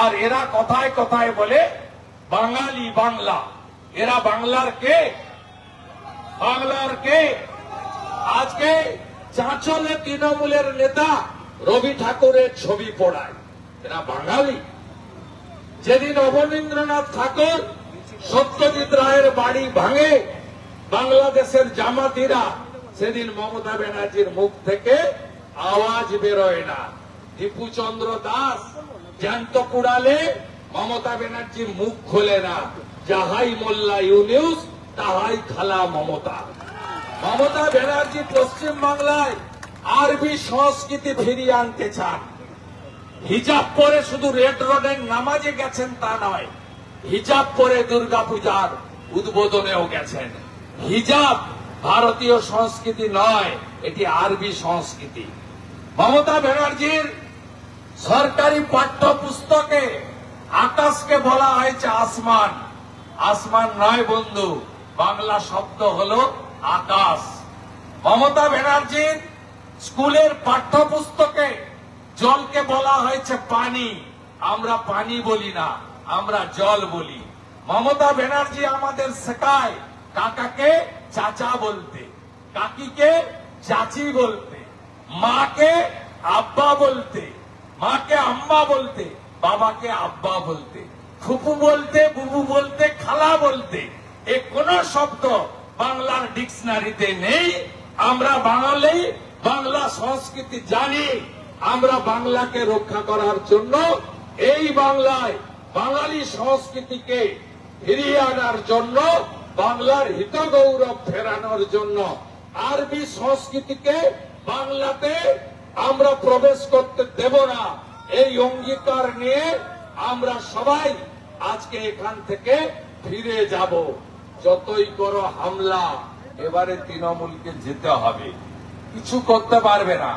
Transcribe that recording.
আর এরা কথায় কথায় বলে, বাঙালি বাংলা। এরা বাংলার কে? বাংলার কে? আজকে চাঁচলে তৃণমূলের নেতা রবি ঠাকুরের ছবি পড়ায়। এরা বাঙালি। যেদিন অবনীন্দ্রনাথ ঠাকুর সত্যজিৎ রায়ের বাড়ি ভাঙে, বাংলাদেশের জামাতিরা, সেদিন মমতা ব্যানার্জির মুখ থেকে আওয়াজ বেরোয় না। দীপুচন্দ্র দাস জ্যান্ত কুড়ালে মমতা ব্যানার্জি মুখ খোলে না। যাহাই মোল্লা ইউনিউস, তাহাই খালা মমতা। মমতা ব্যানার্জি পশ্চিম বাংলায় আরবি সংস্কৃতি ফিরিয়ে আনতে চান। হিজাব পরে শুধু রেড রোডের নামাজে গেছেন তা নয়, হিজাব পরে দুর্গাপূজার উদ্বোধনেও গেছেন। হিজাব ভারতীয় সংস্কৃতি নয়, এটি আরবি সংস্কৃতি। মমতা ব্যানার্জির সরকারি পাঠ্যপুস্তকে আকাশকে বলা হয়েছে আসমান। আসমান নয় বন্ধু, বাংলা শব্দ হলো আকাশ। মমতা ব্যানার্জির স্কুলের পাঠ্যপুস্তকে জলকে বলা হয়েছে পানি। আমরা পানি বলি না, আমরা জল বলি। মমতা ব্যানার্জি আমাদের শেখায় কাকাকে চাচা বলতে, কাকিকে চাচি বলতে, মাকে আব্বা বলতে আম্মা বলতে, বাবাকে আব্বা বলতে ফুপু বলতে, বুবু বলতে, খালা বলতে, এ কোন শব্দ বাংলার ডিকশনারিতে নেই। আমরা বাঙালি, বাংলা সংস্কৃতি জানি। আমরা বাংলাকে রক্ষা করার জন্য এই বাংলায় বাঙালি সংস্কৃতিকে ফিরিয়ে আনার জন্য, বাংলার হিত গৌরব ফেরানোর জন্য আরবি সংস্কৃতিকে বাংলাতে আমরা প্রবেশ করতে দেব না। এই অঙ্গীকার নিয়ে আমরা সবাই আজকে এখান থেকে ফিরে যাব। যতই করো হামলা, এবারে তৃণমূলকে যেতে হবে। কিছু করতে পারবে না।